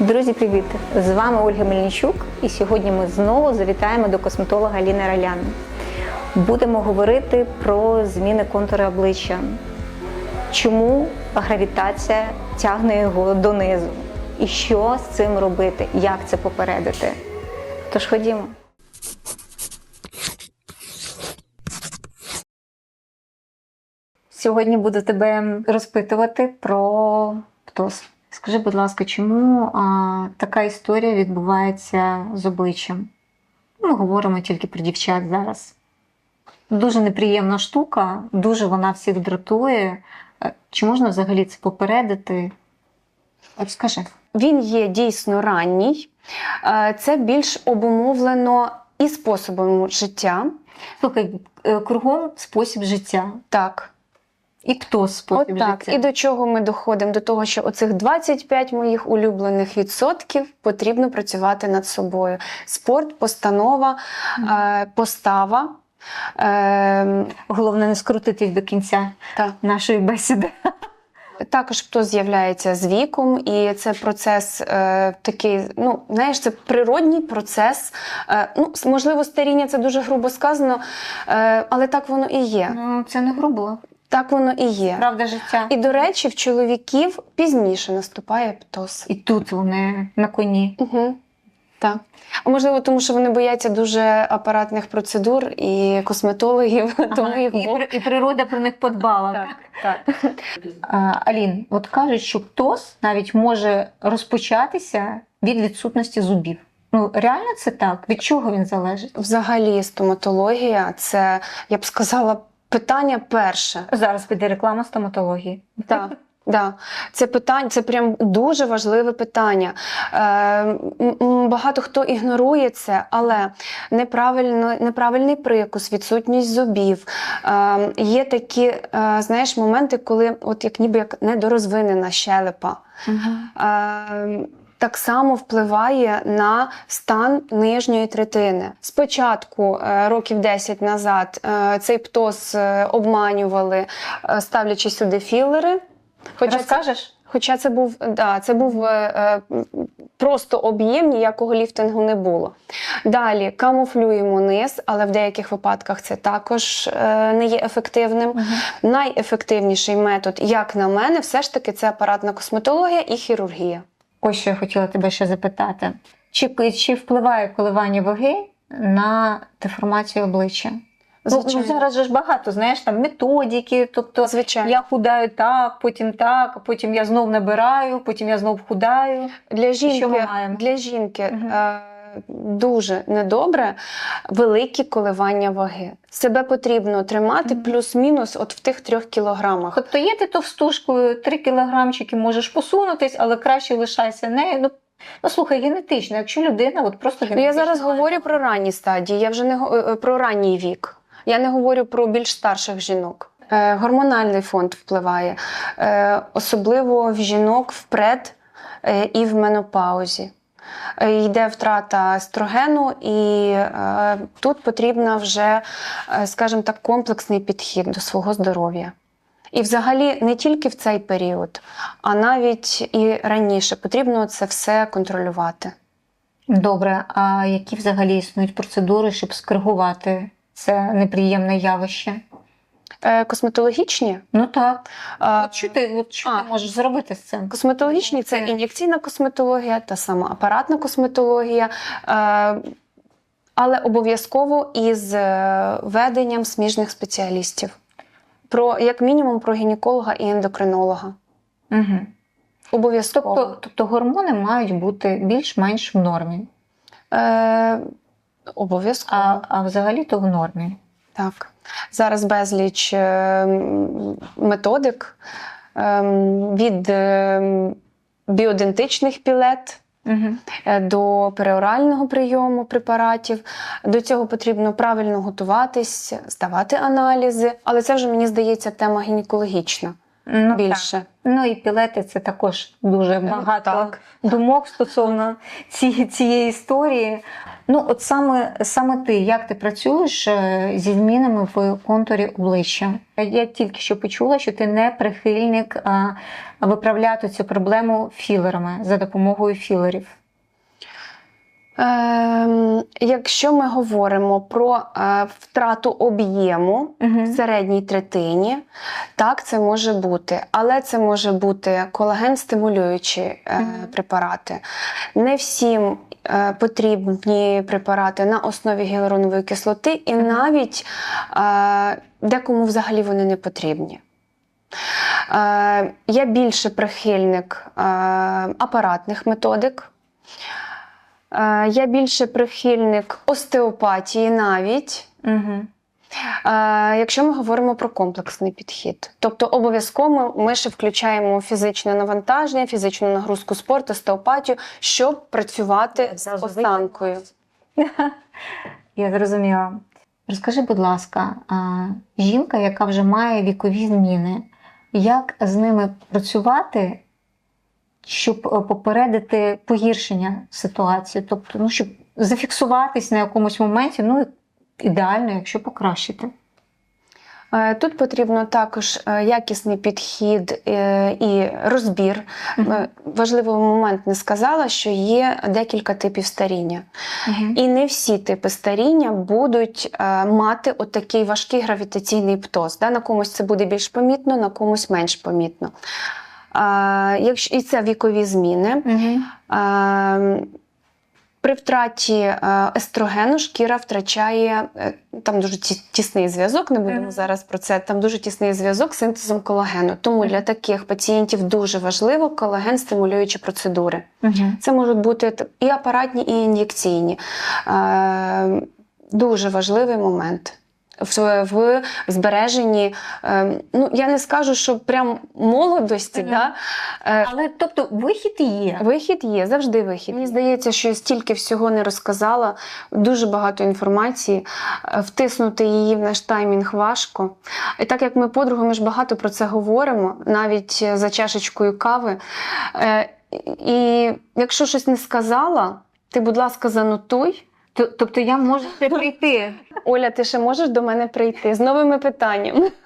Друзі, привіт! З вами Ольга Мельничук, і сьогодні ми знову завітаємо до косметолога Аліни Ралян. Будемо говорити про зміни контури обличчя. Чому гравітація тягне його донизу? І що з цим робити? Як це попередити? Тож ходімо. Сьогодні буду тебе розпитувати про птоз. Скажи, будь ласка, чому а, така історія відбувається з обличчям? Ми говоримо тільки про дівчат зараз. Дуже неприємна штука, дуже вона всіх дратує. Е, Чи можна взагалі це попередити? От скажи. Він є дійсно ранній. Е, Це більш обумовлено і способом життя. Слухай, е, кругом спосіб життя. Так, І птоз спосіб от так. життя. І до чого ми доходимо? До того, що оцих 25 моїх улюблених відсотків потрібно працювати над собою. Спорт, постанова, е, постава. Е, Головне не скрутитись до кінця так. нашої бесіди. Також хто з'являється з віком, і це процес е, такий, ну знаєш, це природній процес. Е, ну, можливо, старіння це дуже грубо сказано, е, але так воно і є. Ну, це не грубо. Так воно і є. Правда життя. І до речі, в чоловіків пізніше наступає птоз. І тут вони на коні. Угу. Так. А можливо, тому що вони бояться дуже апаратних процедур і косметологів, тому Ага, їх і, при- і природа про них подбала. Так, так. А, Алін, от кажуть, що птоз навіть може розпочатися від відсутності зубів. Ну, реально це так? Від чого він залежить? Взагалі, стоматологія це, я б сказала, питання перше. Зараз піде реклама стоматології. Так. Да, це питання, це прям дуже важливе питання. Е, багато хто ігнорує це, але неправильно, неправильний прикус, відсутність зубів. Е, є такі, е, знаєш, моменти, коли от як ніби як недорозвинена щелепа. Е, так само впливає на стан нижньої третини. Спочатку, е, років 10 назад, е, цей птоз е, обманювали, ставлячи сюди філери. Хоча це, хоча це був да, це був е, просто об'єм, ніякого ліфтингу не було. Далі камуфлюємо низ, але в деяких випадках це також е, не є ефективним. Найефективніший метод, як на мене, все ж таки це апаратна косметологія і хірургія. Ось що я хотіла тебе ще запитати. Чи, чи впливає коливання ваги на деформацію обличчя? Звичайно. ну, зараз же ж багато, знаєш, там методики, тобто Звичайно. я худаю так, потім так, потім я знов набираю, потім я знов худаю. Для Що ми жінки, маємо? для жінки Мгм. Е, дуже недобре великі коливання ваги. Себе потрібно тримати плюс-мінус от в тих трьох кілограмах. Тобто є ти товстушкою, 3 кілограмчики можеш посунутись, але краще лишайся нею. Ну, ну слухай, генетично, якщо людина от просто Ну, я зараз говорю про ранні стадії, я вже не го- е, про ранній вік. Я не говорю про більш старших жінок. Е, гормональний фонд впливає, е, особливо в жінок впред е, і в менопаузі. Е, Йде втрата естрогену, і е, тут потрібно вже, е, скажімо так, комплексний підхід до свого здоров'я. І взагалі не тільки в цей період, а навіть і раніше потрібно це все контролювати. Добре, а які взагалі існують процедури, щоб скоригувати це неприємне явище? Е, Косметологічні Ну так. От що ти, от що а. ти можеш зробити з цим? Косметологічні це ін'єкційна косметологія, та сама апаратна косметологія, е, але обов'язково із е, веденням сміжних спеціалістів. Про, як мінімум, про гінеколога і ендокринолога. Угу. Обов'язково. Тобто, тобто гормони мають бути більш-менш в нормі, Е, обов'язково. а, а взагалі-то в нормі. Так. Зараз безліч е, методик е, від е, біодентичних пілет. Угу. до переорального прийому препаратів. До цього потрібно правильно готуватись, здавати аналізи, але це вже мені здається тема гінекологічна Ну, більше. Так. Ну і пілети це також дуже багато так. думок стосовно ці, цієї історії. Ну, от саме, саме ти, як ти працюєш е, зі змінами в контурі обличчя? Я тільки що почула, що ти не прихильник виправляти цю проблему філерами за допомогою філерів. Ем, якщо ми говоримо про е, втрату об'єму в середній третині, так це може бути, але це може бути колаген-стимулюючі е, Мгм. препарати. Не всім е, потрібні препарати на основі гіалуронової кислоти, і Мгм. навіть е, декому взагалі вони не потрібні. Е, я більше прихильник е, апаратних методик. Е, Я більше прихильник остеопатії навіть, Угу. якщо ми говоримо про комплексний підхід. Тобто обов'язково ми ще включаємо фізичне навантаження, фізичну нагрузку спорту, остеопатію, щоб працювати з Зразу осанкою. Я зрозуміла. Розкажи, будь ласка, жінка, яка вже має вікові зміни, як з ними працювати, щоб е, попередити погіршення ситуації? Тобто, ну, щоб зафіксуватись на якомусь моменті, ну ідеально, якщо покращити. Е, Тут потрібно також е, якісний підхід і розбір. Важливий момент не сказала, що є декілька типів старіння. Мгм. І не всі типи старіння будуть мати отакий важкий гравітаційний птоз. На комусь це буде більш помітно, на комусь менш помітно. Якщо, і це вікові зміни. При втраті естрогену шкіра втрачає е, там дуже тісний зв'язок, не будемо зараз про це. Там дуже тісний зв'язок з синтезом колагену. Тому для таких пацієнтів дуже важливо колаген стимулюючі процедури. Це можуть бути і апаратні, і ін'єкційні. Е, дуже важливий момент. В, в збереженні, е, ну я не скажу, що прям молодості, Мгм. да? е, Але тобто вихід є. Вихід є, завжди вихід. Мені здається, що я стільки всього не розказала, дуже багато інформації. Е, Втиснути її в наш таймінг важко. І так як ми подруги, ми ж багато про це говоримо, навіть е, за чашечкою кави. Е, І якщо щось не сказала, ти, будь ласка, занотуй. Тобто я можу прийти. Оля, ти ще можеш до мене прийти з новими питаннями.